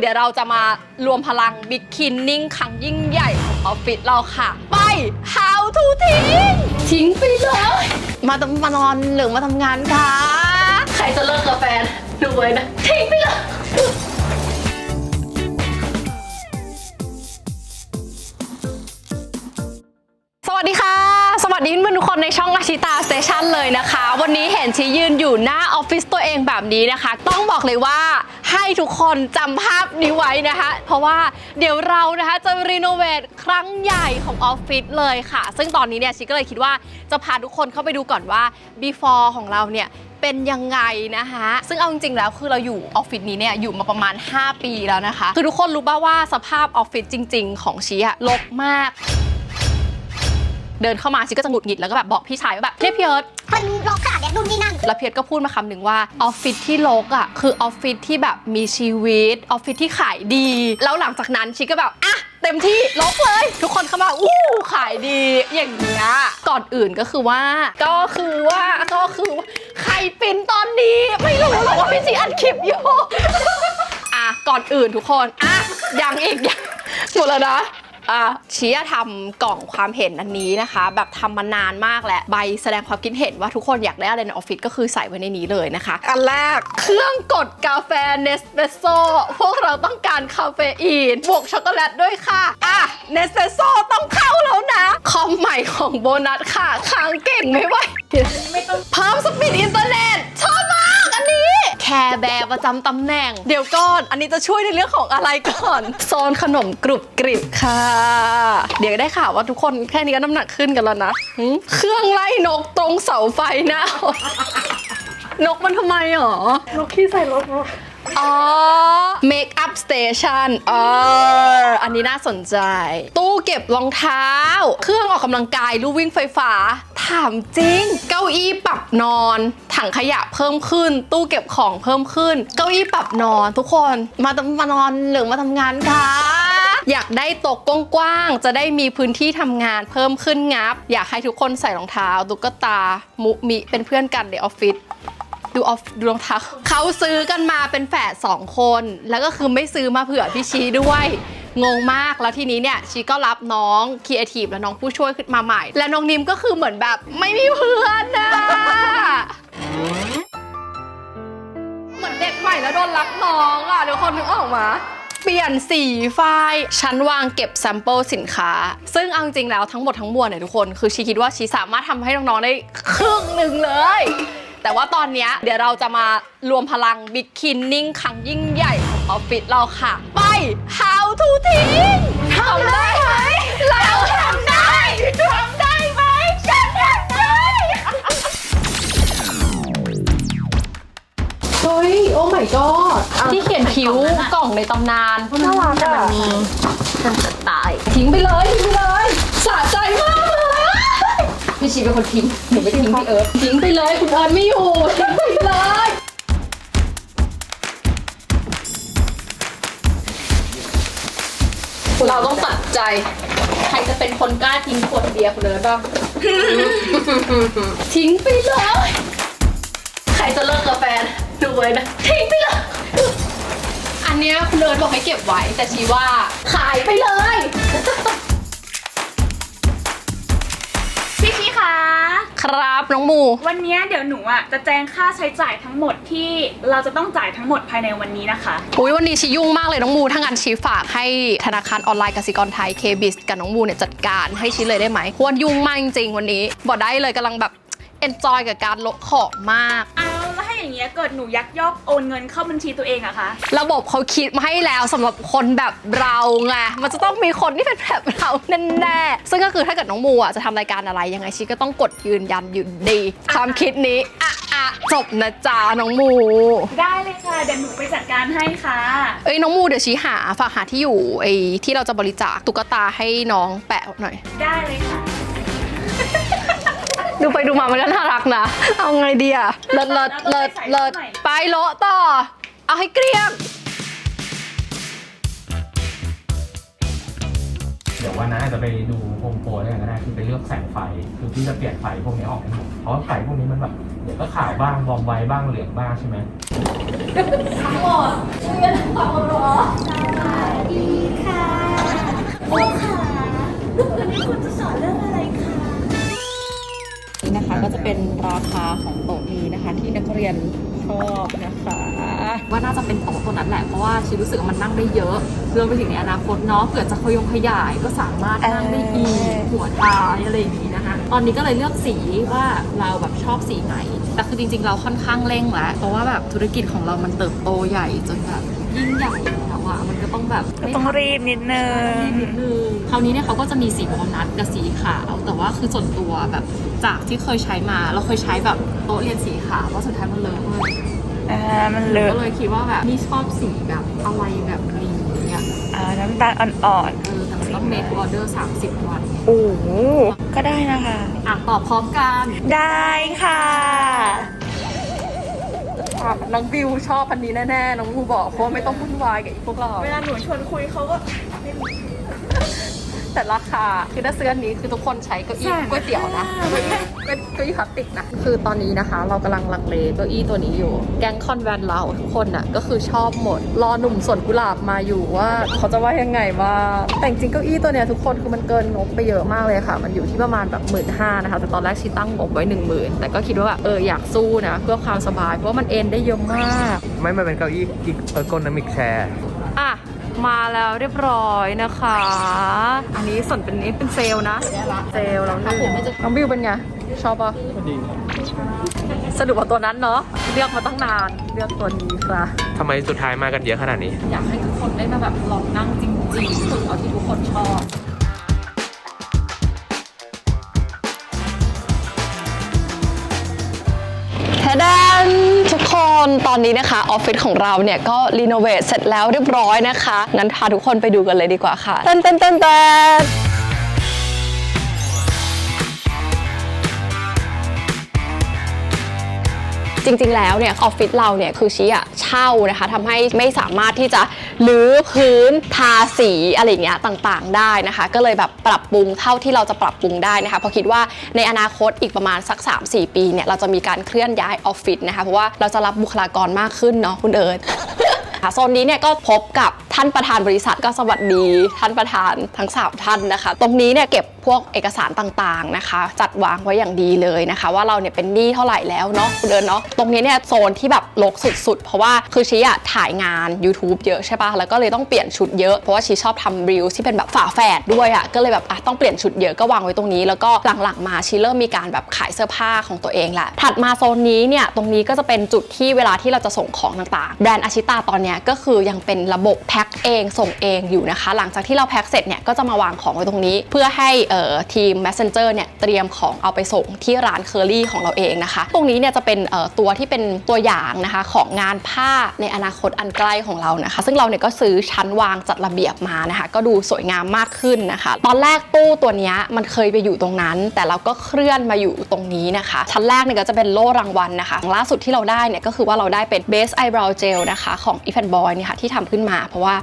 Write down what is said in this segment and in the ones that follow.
เดี๋ยวเราจะมารวมพลังบิ๊กคินนิ่งครั้งยิ่งใหญ่ของออฟฟิศเราค่ะ ไป how to ทิ้ง ทิ้งไปเลย มาตมานอนหรือมาทำงานคะ ใครจะเลิกกับแฟนดูไว้นะ ทิ้งไปเลย วัสดีเพื่อนทุกคนในช่องอาชิตาสเตชันเลยนะคะ วันนี้เห็นชียืนอยู่หน้าออฟฟิศตัวเองแบบนี้นะคะ ต้องบอกเลยว่าให้ทุกคนจำภาพนี้ไว้นะคะ เพราะว่าเดี๋ยวเรานะคะจะรีโนเวทครั้งใหญ่ของออฟฟิศเลยค่ะ ซึ่งตอนนี้เนี่ยชิก็เลยคิดว่าจะพาทุกคนเข้าไปดูก่อนว่า before ของเราเนี่ยเป็นยังไงนะคะ ซึ่งเอาจริงๆ แล้วคือเราอยู่ออฟฟิศนี้เนี่ยอยู่มาประมาณ 5 ปีแล้วนะคะ คือทุกคนรู้ป่าว่าสภาพออฟฟิศจริง ๆ ของชีอะรกมาก เดินเข้ามาชีก็จะหงุดหงิดแล้วก็แบบบอกพี่ชายว่าแบบเนี่ยพี่เอิร์ธมันล็อกขนาดเนี้ยนู่นนี่นั่นแล้วเพียรก็พูดมาคำหนึ่งว่าออฟฟิศที่รกอะคือออฟฟิศที่แบบมีชีวิตออฟฟิศที่ขายดี แล้วหลังจากนั้นชีก็แบบอะเต็มที่รกเลย ทุกคนเข้ามาอู้ขายดีอย่างเงี้ยก่อนอื่นก็คือว่า ก็คือว่าก็คือว่าใครเป็นตอนนี้ ไม่รู้หรอกว่าพี่ชีอัดคลิปอยู่ อะก่อนอื่นทุกคนอะยังอีกยังหมดแล้วนะอะ ชีอะทำกล่องความเห็นอันนี้นะคะ แบบทำมานานมากแล้วใบแสดงความคิดเห็นว่าทุกคนอยากได้อะไรในออฟฟิศก็คือใส่ไว้ในนี้เลยนะคะ อันแรกเครื่องกดกาแฟเนสเป s โซพวกเราต้องการคาเฟอีนบวกช็อกโกแลตด้วยค่ะอะเนสเป s โซต้องเข้าแล้วนะ คอมใหม่ของโบนัสค่ะค้างเก่งไม่ไหวเพิ่มสปีดอินเทอร์เน็ตชอบมากอันนี้แค ร์แบร์ประจำตำแหน่ง เดี๋ยวก่อน อันนี้จะช่วยในเรื่องของอะไรก่อน โซนขนมกรุบกริบค่ะ เดี๋ยวได้ข่าวว่าทุกคนแค่นี้ก็น้ำหนักขึ้นกันแล้วนะหึเครื่องไล่นกตรงเสาไฟหนะ นกมันทำไมหรอ นกขี้ใส่รถอ๋อ Make up Station เอออันนี้น่าสนใจ ตู้เก็บรองเท้า เครื่องออกกำลังกาย ลู่วิ่งไฟฟ้า ถามจริง เก้าอี้ปรับนอน ถังขยะเพิ่มขึ้น ตู้เก็บของเพิ่มขึ้น เก้าอี้ปรับนอนทุกคนมาตมานอนหรือมาทำงานคะอยากได้โต๊ะกว้างๆ จะได้มีพื้นที่ทำงานเพิ่มขึ้นงับ อยากให้ทุกคนใส่รองเท้าตุ๊กตา มุมิเป็นเพื่อนกันในออฟฟิศดูออฟดูรองเท้าเขาซื้อกันมาเป็นแฝดสองคน แล้วก็คือไม่ซื้อมาเผื่อพี่ชีด้วย งงมากแล้วทีนี้เนี่ยชีก็รับน้องครีเอทีฟและน้องผู้ช่วยขึ้นมาใหม่ และน้องนิมก็คือเหมือนแบบไม่มีเพื่อนนะเหมือนเด็กใหม่แล้วโดนรับน้องอะเดี๋ยวคนนึกออกมาเปลี่ยนสีไฟล์ชั้นวางเก็บแซมเปิลสินค้า ซึ่งเอาจริงๆแล้วทั้งหมดทั้งมวลเนี่ยทุกคน คือชีคิดว่าชีสามารถทำให้น้องๆได้ครึ่งหนึ่งเลย แต่ว่าตอนนี้เดี๋ยวเราจะมารวมพลังบิ๊กคินนิ่งครั้งยิ่งใหญ่ของออฟฟิศเราค่ะ ไป how คิ้วกล่องในตำนานน่ารักอะมันจะตาย ทิ้งไปเลยทิ้งไปเลยสะใจมากเลยพี่ชีเป็นคนทิ้งหนูไม่ทิ้งพี่เอิร์ธทิ้งไปเลยคุณเอิร์ธไม่อยู่ทิ้งไปเลยเราต้องตัดใจ ใครจะเป็นคนกล้าทิ้งขวดเบียร์คุณเอิร์ธบ้างทิ้งไปเลย ใครจะเลิกกับแฟนดูไว้นะทิ้งไปเลยอัน เนี้ยคุณเอิร์ธบอกให้เก็บไว้ แต่ชีว่าขายไปเลย พี่ชีคะ ครับน้องมู วันเนี้ยเดี๋ยวหนูอะจะแจ้งค่าใช้จ่ายทั้งหมดที่เราจะต้องจ่ายทั้งหมดภายในวันนี้นะคะ อุ้ยวันนี้ชียุ่งมากเลยน้องมูถ้างั้นชีฝากให้ธนาคารออนไลน์กสิกรไทย KBIS กับน้องมูเนี่ยจัดการให้ชีเลยได้ไหมเพราะวายุ่งมากจริงๆวันนี้บอกได้เลยกำลังแบบ enjoy กับการลดของมากเอา แล้วถ้าอย่างเงี้ยเกิดหนูยักยอกโอนเงินเข้าบัญชีตัวเองอะคะ ระบบเขาคิดมาให้แล้วสำหรับคนแบบเราไงมันจะต้องมีคนที่เป็นแบบเราแน่ๆซึ่งก็คือถ้าเกิดน้องมูอะจะทำรายการอะไรยังไงชีก็ต้องกดยืนยันอยู่ดี ความคิดนี้อะอะจบนะจ๊ะน้องมูได้เลยค่ะ เดี๋ยวหนูไปจัดการให้ค่ะ เอ้ยน้องมูเดี๋ยวชี้หาฝากหาที่อยู่ไอ้ที่เราจะบริจาคตุ๊กตาให้น้องแปะหน่อย ได้เลยค่ะ ดูไปดูมามันก็น่ารักนะ เอาไงดีอะเลิศเลิศเลิศเลิศไปโละต่อ เอาให้เกลี้ยง เดี๋ยววันนั้นอาจจะไปดูโฮมโปรได้ก็ได้คือไปเลือกแสงไฟ คือพี่จะเปลี่ยนไฟพวกนี้ออกให้หมดเพราะว่าไฟพวกนี้มันแบบเดี๋ยวก็ขาวบ้างวอมไวบ้างเหลืองบ้างใช่ไหมได้ทั้งหมดช่วยกันทั้งหมดเหรอสวัสดีค่ะ เป็นราคาของโต๊ะนี้นะคะ ที่นักเรียนชอบนะคะ ว่าน่าจะเป็นโต๊ะตัวนั้นแหละ เพราะว่าชีรู้สึกว่ามันนั่งได้เยอะรวมไปถึงในอนาคตเนาะเผื่อจะขยงขยายก็สามารถนั่งได้อีกหัวท้ายอะไรอย่างนี้นะคะ ตอนนี้ก็เลยเลือกสีว่าเราแบบชอบสีไหนแต่คือจริงๆเราค่อนข้างเร่งแหล้วเพราะว่าแบบธุรกิจของเรามันเติบโตใหญ่จนแบบยิ่งใหญ่แล้ว ต้องแบบไม่ต้องทำรีบนิดนึงนิดนึงคราวนี้เนี่ยเขาก็จะมีสีวอลนัทกับสีขาว แต่ว่าคือส่วนตัวแบบจากที่เคยใช้มาเราเคยใช้แบบโต๊ะเรียนสีขาวว่าสุดท้ายมันเลอะเลยอ่ามันเลอะก็เลยคิดว่าแบบนี่ชอบสีแบบอะไรแบบนี้เนี่ยอ่าน้ำตาลอ่อนเออแต่มันต้องเมคออเดอร์30วันๆโอ้โหก็ได้นะคะ อะตอบพร้อมกัน ได้ค่ะ อะน้องบิวชอบอันนี้แน่ๆ น้องบูบอกเพราะว่าไม่ต้องวุ่นวายกับอีพวกเรา เวลาหนูชวนคุยเขาก็ แต่ราคาคือถ้าซื้ออันนี้คือทุกคนใช้เก้าอี้ใช่ก๋วยเตี๋ยวนะเก้าอี้เก้าอี้พลาสติกนะ คือตอนนี้นะคะ เรากำลังลังเลเก้าอี้ตัวนี้อยู่ แก๊งคอนแวนเราทุกคนน่ะก็คือชอบหมด รอหนุ่มสวนกุหลาบมาอยู่ว่า เขาจะว่ายังไงบ้างแต่จริงๆเก้าอี้ตัวเนี้ยทุกคนคือมันเกินงบไปเยอะมากเลยค่ะ มันอยู่ที่ประมาณแบบหมื่นห้านะคะแต่ตอนแรกชีตั้งงบไว้หนึ่งหมื่นแต่ก็คิดว่าแบบเอออยากสู้นะเพื่อความสบายเพราะว่ามันเอนได้เยอะมาก ไม่มาเป็นเก้าอี้อีกเออร์โกนมิกแชร์อะ มาแล้วเรียบร้อยนะคะ อันนี้ส่วนเป็นนี้เป็นเซลล์นะ เซลล์แล้วหนึ่งน้องบิวเป็นไง ชอบปะดีสรุปว่าตัวนั้นเนาะเลือกมาตั้งนานเลือกตัวนี้ค่ะทำไมสุดท้ายมากันเยอะขนาดนี้ อยากให้ทุกคนได้มาแบบลองนั่งจริงๆฝึกเอาที่ทุกคนชอบ นตอนนี้นะคะออฟฟิศของเราเนี่ยก็รีโนเวทเสร็จแล้วเรียบร้อยนะคะงั้นพาทุกคนไปดูกันเลยดีกว่าค่ะเต้นเต้นเต้นเต้น จริง ๆ แล้วเนี่ยออฟฟิศเราเนี่ยคือชี้อะเช่านะคะทำให้ไม่สามารถที่จะรื้อพื้นทาสีอะไรอย่างเงี้ยต่างๆ ได้นะคะ ก็เลยแบบปรับปรุงเท่าที่เราจะปรับปรุงได้นะคะเพราะคิดว่าในอนาคตอีกประมาณสัก 3-4 ปีเนี่ยเราจะมีการเคลื่อนย้ายออฟฟิศนะคะเพราะว่าเราจะรับบุคลากรมากขึ้นเนาะคุณเอิร์ธค่ะโซนนี้เนี่ยก็พบกับท่านประธานบริษัทก็สวัสดีท่านประธานทั้งสามท่านนะคะ ตรงนี้เนี่ยเก็บพวกเอกสารต่างๆนะคะ จัดวางไว้อย่างดีเลยนะคะ ว่าเราเนี่ยเป็นหนี้เท่าไหร่แล้วเนาะคุณเดินเนาะตรงนี้เนี่ยโซนที่แบบรกสุดๆ เพราะว่าคือชีอะถ่ายงาน YouTube เยอะใช่ปะแล้วก็เลยต้องเปลี่ยนชุดเยอะเพราะว่าชีชอบทำรีวที่เป็นแบบฝาแฝดด้วยอะก็เลยแบบอะต้องเปลี่ยนชุดเยอะก็วางไว้ตรงนี้ แล้วก็หลังๆมาชีเริ่มมีการแบบขายเสื้อผ้าของตัวเองแหละถัดมาโซนนี้เนี่ยตรงนี้ก็จะเป็นจุดที่เวลาที่เราจะส่งของต่างๆแบรนด์อาชิตาตอนเนี้ยก็คือยังเป็นระบบแพ็คเองส่งเองอยู่นะคะ หลังจากที่เราแพ็คเสร็จเนี่ยก็จะมาวางของไว้ตรงนี้ เพื่อให้ทีม Messenger เนี่ยเตรียมของเอาไปส่งที่ร้านเคอรี่ของเราเองนะคะ ตรงนี้เนี่ยจะเป็นตัวที่เป็นตัวอย่างนะคะของงานผ้าในอนาคตอันใกล้ของเรานะคะ ซึ่งเราเนี่ยก็ซื้อชั้นวางจัดระเบียบมานะคะ ก็ดูสวยงามมากขึ้นนะคะ ตอนแรกตู้ตัวนี้มันเคยไปอยู่ตรงนั้น แต่เราก็เคลื่อนมาอยู่ตรงนี้นะคะ ชั้นแรกเนี่ยก็จะเป็นโล่รางวัลนะคะล่าสุดที่เราได้เนี่ยก็คือว่าเราได้เป็น Base Eyebrow Gel นะคะของ e f a n Boy เนี่ยค่ะที่ทำขึ้นมาเพราะว่า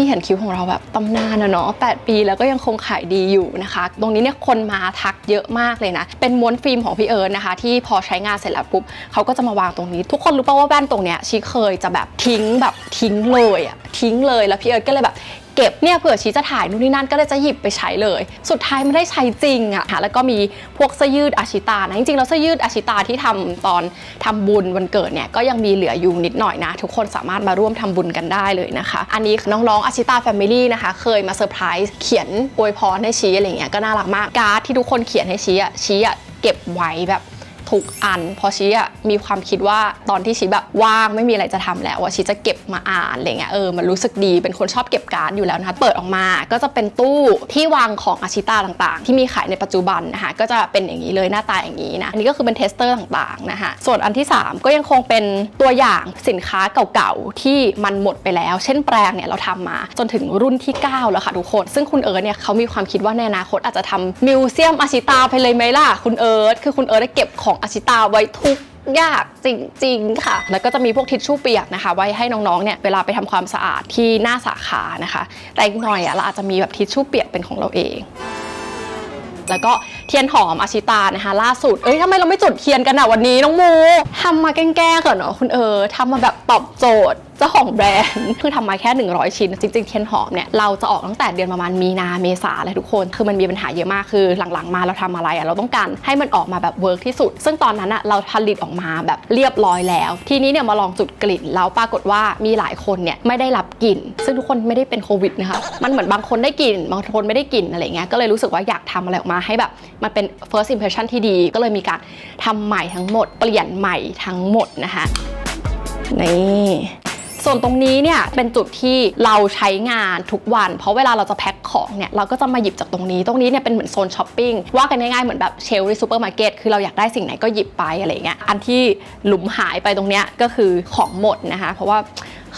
ที่เห็นคิ้วของเราแบบตำนานอะเนาะ8ปีแล้วก็ยังคงขายดีอยู่นะคะ ตรงนี้เนี่ยคนมาทักเยอะมากเลยนะ เป็นม้วนฟิล์มของพี่เอิร์นนะคะ ที่พอใช้งานเสร็จแล้วปุ๊บเขาก็จะมาวางตรงนี้ ทุกคนรู้ป่าว่าแว่นตรงเนี้ยชีเคยจะแบบทิ้งแบบทิ้งเลยอะทิ้งเลยแล้วพี่เอิร์นก็เลยแบบ เก็บเนี่ยเผื่อชีจะถ่ายนู่นนี่นั่นก็เลยจะหยิบไปใช้เลย สุดท้ายไม่ได้ใช้จริงอะค่ะแล้วก็มีพวกเสื้อยืดอาชิตานะจริงๆแล้วเสื้อยืดอาชิตาที่ทำตอนทำบุญวันเกิดเนี่ยก็ยังมีเหลืออยู่นิดหน่อยนะ ทุกคนสามารถมาร่วมทำบุญกันได้เลยนะคะ อันนี้น้องๆอาชิตาแฟมิลี่นะคะ เคยมาเซอร์ไพรส์เขียนอวยพรให้ชีอะไรเงี้ยก็น่ารักมากการ์ดที่ทุกคนเขียนให้ชีอะชีอะเก็บไว้แบบ ทุกอัน เพราะชีอะมีความคิดว่าตอนที่ชีแบบว่างไม่มีอะไรจะทำแล้วว่าชีจะเก็บมาอ่านอะไรเงี้ยเออมันรู้สึกดีเป็นคนชอบเก็บการ์ดอยู่แล้วนะคะเปิดออกมาก็จะเป็นตู้ที่วางของอาชิตาต่างๆ ที่มีขายในปัจจุบันนะคะก็จะเป็นอย่างนี้เลยหน้าตาอย่างนี้นะอันนี้ก็คือเป็นเทสเตอร์ต่างๆนะคะส่วนอันที่ 3 ก็ยังคงเป็นตัวอย่างสินค้าเก่าๆที่มันหมดไปแล้ว เช่นแปรงเนี่ยเราทำมาจนถึงรุ่นที่ 9 แล้วค่ะทุกคน ซึ่งคุณเอิร์ธเนี่ยเขามีความคิดว่าในอนาคตอาจจะทำมิวเซียมอาชิตาไปเลยไหมล่ะคุณเอิร์ธคือคุณเอิร์ธได้เก็บของอาชิตาไว้ทุกยากจริง ๆ ค่ะ แล้วก็จะมีพวกทิชชู่เปียกนะคะ ไว้ให้น้องๆ เนี่ยเวลาไปทำความสะอาดที่หน้าสาขานะคะ แต่อีกหน่อยอะเราอาจจะมีแบบทิชชู่เปียกเป็นของเราเอง แล้วก็เทียนหอมอาชิตานะคะ ล่าสุด เอ้ยทำไมเราไม่จุดเทียนกันอะวันนี้น้องมูทำมาแกล้งๆก่อนเนาะคุณเออทำมาแบบตอบโจทย์ เจ้าของแบรนด์คือทำมาแค่ 100 ชิ้น จริงๆเทียนหอมเนี่ยเราจะออกตั้งแต่เดือนประมาณมีนาเมษาเลยทุกคนคือมันมีปัญหาเยอะมากคือหลังๆ มาเราทำอะไรอะเราต้องการให้มันออกมาแบบเวิร์กที่สุด ซึ่งตอนนั้นอะเราผลิตออกมาแบบเรียบร้อยแล้ว ทีนี้เนี่ยมาลองจุดกลิ่นแล้วปรากฏว่ามีหลายคนเนี่ยไม่ได้รับกลิ่น ซึ่งทุกคนไม่ได้เป็นโควิดนะคะมันเหมือนบางคนได้กลิ่นบางคนไม่ได้กลิ่นอะไรเงี้ยก็เลยรู้สึกว่าอยากทำอะไรออกมาให้แบบมันเป็น first impression ที่ดีก็เลยมีการทำใหม่ทั้งหมด เปลี่ยนใหม่ทั้งหมดนะคะนี่ ส่วนตรงนี้เนี่ยเป็นจุดที่เราใช้งานทุกวัน เพราะเวลาเราจะแพ็คของเนี่ยเราก็จะมาหยิบจากตรงนี้ตรงนี้เนี่ยเป็นเหมือนโซนช้อปปิ้งว่ากันง่ายๆเหมือนแบบเชลล์ในซูเปอร์มาร์เก็ตคือเราอยากได้สิ่งไหนก็หยิบไปอะไรเงี้ยอันที่หลุมหายไปตรงเนี้ยก็คือของหมดนะคะ เพราะว่า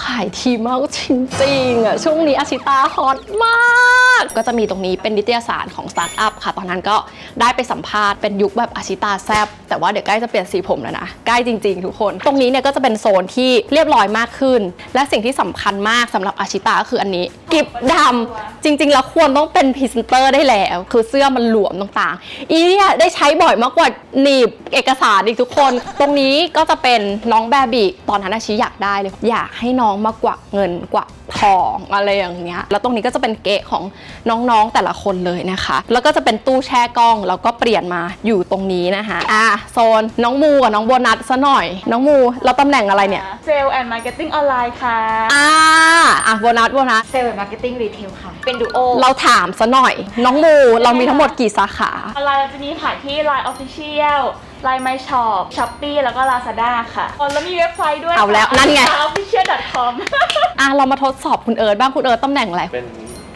ขายทีมากจริงๆอะช่วงนี้อาชิตาฮอตมาก ก็จะมีตรงนี้เป็นนิตยสารของสตาร์ทอัพค่ะ ตอนนั้นก็ได้ไปสัมภาษณ์เป็นยุคแบบอาชิตาแซบแต่ว่าเดี๋ยวใกล้จะเปลี่ยนสีผมแล้วนะ ใกล้จริงๆ ทุกคน ตรงนี้เนี่ยก็จะเป็นโซนที่เรียบร้อยมากขึ้น และสิ่งที่สำคัญมากสำหรับอาชิตาก็คืออันนี้ กิบดำจริงๆ แล้วควรต้องเป็นพรีเซนเตอร์ได้แล้ว คือเสื้อมันหลวมต่างๆ อีเนี่ยได้ใช้บ่อยมากกว่าหนีบเอกสารอีกทุกคน ตรงนี้ก็จะเป็นน้องแบบีตอนนั้นอาชิอยากได้เลยอยากให้น้องมากวักเงินกวักทองอะไรอย่างเงี้ย แล้วตรงนี้ก็จะเป็นเกะของน้องๆแต่ละคนเลยนะคะ แล้วก็จะเป็นตู้แช่กล้องแล้วก็เปลี่ยนมาอยู่ตรงนี้นะคะอะโซนน้องมูกับน้องโบนัสซะหน่อย น้องมูเราตำแหน่งอะไรเนี่ยเซลล์แอนด์มาร์เก็ตติ้งออนไลน์ค่ะอ่าอะโบนัสโบนัสเซลล์มาร์เก็ตติ้งรีเทลค่ะ เป็นดูโอเราถามซะหน่อย น้องมูเรามีทั้งหมดกี่สาขาออนไลน์เราจะมีขายที่ Line Official Line My Shop Shopee แล้วก็ Lazada ค่ะอ๋อแล้วมีเว็บไซต์ด้วยเอาแล้วนั่นไง official.com อะเรามาทดสอบคุณเอิร์ธบ้างคุณเอิร์ธตำแหน่งอะไรเป็น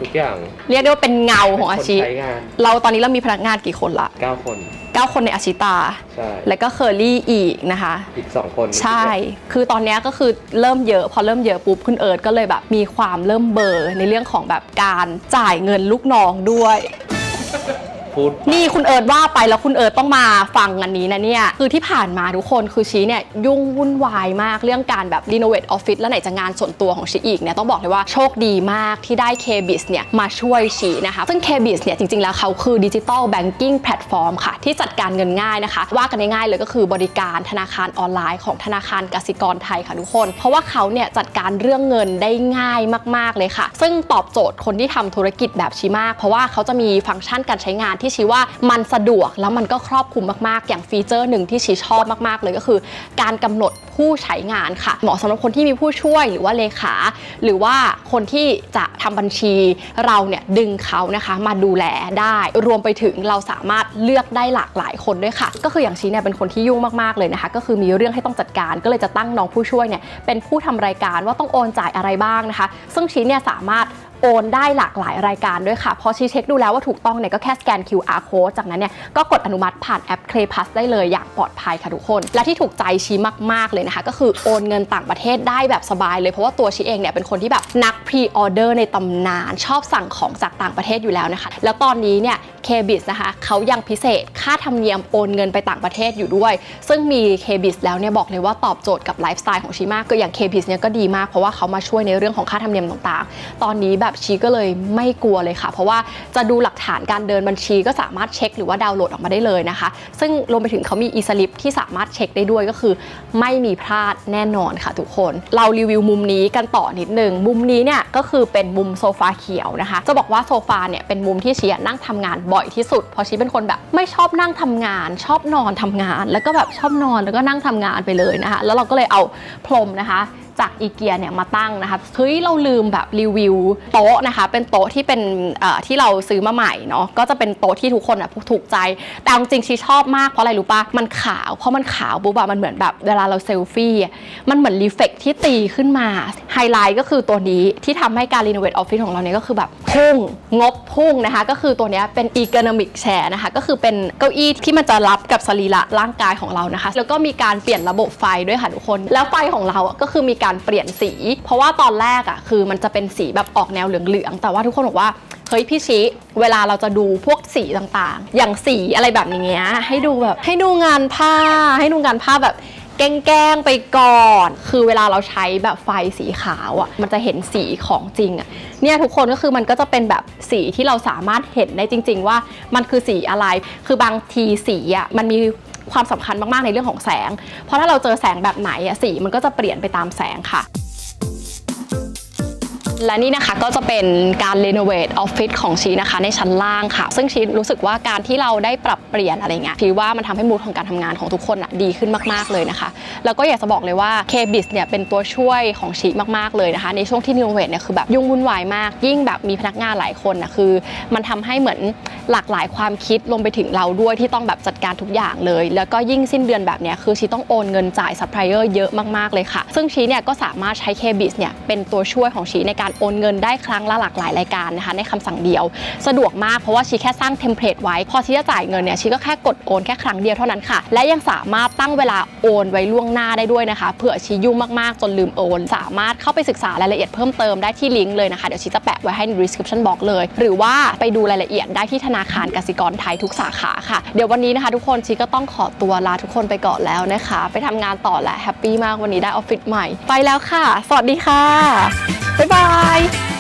ทุกอย่างเรียกได้ว่าเป็นเงาของอาชีเป็นคนใช้งานเราตอนนี้เรามีพนักงานกี่คนละ 9 คน 9 คนในอาชิตา ใช่ แล้วก็เคอรี่อีกนะคะ อีก 2 คนใช่ คือตอนเนี้ยก็คือเริ่มเยอะ พอเริ่มเยอะปุ๊บคุณเอิร์ธก็เลยแบบมีความเริ่มเบลอร์ในเรื่องของแบบการจ่ายเงินลูกน้องด้วย พูดนี่คุณเอิร์ดว่าไปแล้วคุณเอิร์ดต้องมาฟังอันนี้นะเนี่ย คือที่ผ่านมาทุกคนคือชีเนี่ยยุ่งวุ่นวายมากเรื่องการแบบรีโนเวทออฟฟิศแล้วไหนจะงานส่วนตัวของชีอีกเนี่ยต้องบอกเลยว่าโชคดีมากที่ได้ KBIS เนี่ยมาช่วยชีนะคะ ซึ่ง KBIS เนี่ยจริงๆ แล้วเขาคือดิจิ t a ลแบงกิ้งแพลตฟอร์มค่ะ ที่จัดการเงินง่ายนะคะ ว่ากันง่ายๆเลยก็คือบริการธนาคารออนไลน์ของธนาคารกสิกรไทยค่ะทุกคน เพราะว่าเขาเนี่ยจัดการเรื่องเงินได้ง่ายมาก ๆเลยค่ะ ซึ่งตอบโจทย์คนที่ทำธุรกิจแบบชีมาก เพราะว่าเขาจะมีฟังก์ชันการใช้งานที่ที่ชีว่ามันสะดวกแล้วมันก็ครอบคลุมมากๆ อย่างฟีเจอร์หนึ่งที่ชีชอบมากๆ เลยก็คือ การกำหนดผู้ใช้งานค่ะ เหมาะสำหรับคนที่มีผู้ช่วยหรือว่าเลขา หรือว่าคนที่จะทำบัญชีเราเนี่ยดึงเขานะคะมาดูแลได้ รวมไปถึงเราสามารถเลือกได้หลากหลายคนด้วยค่ะ ก็คืออย่างชีเนี่ยเป็นคนที่ยุ่งมากๆเลยนะคะ ก็คือมีเรื่องให้ต้องจัดการก็เลยจะตั้งน้องผู้ช่วยเนี่ยเป็นผู้ทำรายการว่าต้องโอนจ่ายอะไรบ้างนะคะ ซึ่งชีเนี่ยสามารถ โอนได้หลากหลายรายการด้วยค่ะ พอชี้เช็คดูแล้วว่าถูกต้องเนี่ยก็แค่สแกน QR code จากนั้นเนี่ยก็กดอนุมัติผ่านแอป c l a y Plus ได้เลยอย่างปลอดภัยค่ะทุกคน และที่ถูกใจชี้มาก ๆ เลยนะคะ ก็คือโอนเงินต่างประเทศได้แบบสบายเลย เพราะว่าตัวชี้เองเนี่ยเป็นคนที่แบบนักพรีออเดอร์ในตำนาน ชอบสั่งของจากต่างประเทศอยู่แล้วนะคะ แล้วตอนนี้เนี่ย KBIS นะคะเขายังพิเศษค่าธรรมเนียมโอนเงินไปต่างประเทศอยู่ด้วย ซึ่งมี KBIS แล้วเนี่ยบอกเลยว่าตอบโจทย์กับไลฟ์สไตล์ของชีมากก็อย่าง KBIS เนี่ยก็ดีมากเพราะว่าเขามาช่วยในเรื่องของค่าธรรมเนียมต่างๆ ตอนนี้แบบชีก็เลยไม่กลัวเลยค่ะ เพราะว่าจะดูหลักฐานการเดินบัญชีก็สามารถเช็คหรือว่าดาวน์โหลดออกมาได้เลยนะคะ ซึ่งรวมไปถึงเขามี e-slip ที่สามารถเช็คได้ด้วยก็คือ ไม่มีพลาดแน่นอนค่ะทุกคน เรารีวิวมุมนี้กันต่อนิดนึง มุมนี้เนี่ยก็คือเป็นมุมโซฟาเขียวนะคะ จะบอกว่าโซฟาเนี่ยเป็นมุมที่ชีนั่งทำงานบ่อยที่สุด เพราะชีเป็นคนแบบไม่ชอบนั่งทำงาน ชอบนอนทำงาน แล้วก็แบบชอบนอนแล้วก็นั่งทำงานไปเลยนะคะ แล้วเราก็เลยเอาพรมนะคะ จากอีเกียเนี่ยมาตั้งนะคะเฮ้ยเราลืมแบบรีวิวโต๊ะนะคะ เป็นโต๊ะที่เป็นที่เราซื้อมาใหม่เนาะก็จะเป็นโต๊ะที่ทุกคนอะถูกใจ แต่จริงๆชีชอบมากเพราะอะไรรู้ปะมันขาว เพราะมันขาวปุ๊บอะมันเหมือนแบบเวลาเราเซลฟี่มันเหมือนรีเฟกที่ตีขึ้นมาไฮไลท์ก็คือตัวนี้ที่ทำให้การรีโนเวทออฟฟิศของเราเนี่ยก็คือแบบพุ่งงบพุ่งนะคะ ก็คือตัวนี้เป็นอี o n o m i c chair นะคะ ก็คือเป็นเก้าอี้ที่มันจะรับกับสรีระร่างกายของเรานะคะ แล้วก็มีการเปลี่ยนระบบไฟด้วยค่ะทุกคน แล้วไฟของเราอะก็คือมีการการเปลี่ยนสี เพราะว่าตอนแรกอะคือมันจะเป็นสีแบบออกแนวเหลืองๆแต่ว่าทุกคนบอกว่าเฮ้ยพี่ชิเวลาเราจะดูพวกสีต่างๆ อย่างสีอะไรแบบนี้ ให้ดูแบบให้ดูงานผ้า ให้ดูงานผ้าแบบแกล้งๆไปก่อน คือเวลาเราใช้แบบไฟสีขาวอะ่ะ มันจะเห็นสีของจริงอะ่ะ เนี่ยทุกคนก็คือมันก็จะเป็นแบบสีที่เราสามารถเห็นได้จริง ๆ ว่ามันคือสีอะไร คือบางทีสีอะ่ะมันมี ความสำคัญมากๆในเรื่องของแสง เพราะถ้าเราเจอแสงแบบไหนสีมันก็จะเปลี่ยนไปตามแสงค่ะ และนี่นะคะก็จะเป็นการรีโนเวทออฟฟิศของชีนะคะในชั้นล่างค่ะ ซึ่งชีรู้สึกว่าการที่เราได้ปรับเปลี่ยนอะไรเงี้ยชีว่ามันทำให้มูดของการทำงานของทุกคนอะดีขึ้นมากๆเลยนะคะ แล้วก็อยากจะบอกเลยว่า KBIS เนี่ยเป็นตัวช่วยของชีมากๆเลยนะคะ ในช่วงที่รีโนเวทเนี่ยคือแบบยุ่งวุ่นวายมาก ยิ่งแบบมีพนักงานหลายคนนะคือ มันทำให้เหมือนหลากหลายความคิดรวมไปถึงเราด้วยที่ต้องแบบจัดการทุกอย่างเลย แล้วก็ยิ่งสิ้นเดือนแบบเนี้ยคือชีต้องโอนเงินจ่ายซัพพลายเออร์เยอะมากๆเลยค่ะ ซึ่งชีเนี่ยก็สามารถใช้ KBIS เนี่ยเป็นตัวช่วยของชีในการโอนเงินได้ครั้งละหลากหลายรายการนะคะในคำสั่งเดียว สะดวกมากเพราะว่าชีแค่สร้างเทมเพลตไว้ พอชีจะจ่ายเงินเนี่ยชีก็แค่กดโอนแค่ครั้งเดียวเท่านั้นค่ะ และยังสามารถตั้งเวลาโอนไว้ล่วงหน้าได้ด้วยนะคะเผื่อชียุ่งมากๆ จนลืมโอน สามารถเข้าไปศึกษารายละเอียดเพิ่มเติมได้ที่ลิงก์เลยนะคะเดี๋ยวชีจะแปะไว้ให้ใน description box เลย หรือว่าไปดูรายละเอียดได้ที่ธนาคารกสิกรไทยทุกสาขาค่ะเดี๋ยววันนี้นะคะทุกคนชีก็ต้องขอตัวลาทุกคนไปก่อนแล้วนะคะ ไปทำงานต่อแหละแฮปปี้มากวันนี้ได้ออฟฟิศใหม่ ไปแล้วค่ะ สวัสดีค่ะ 拜拜。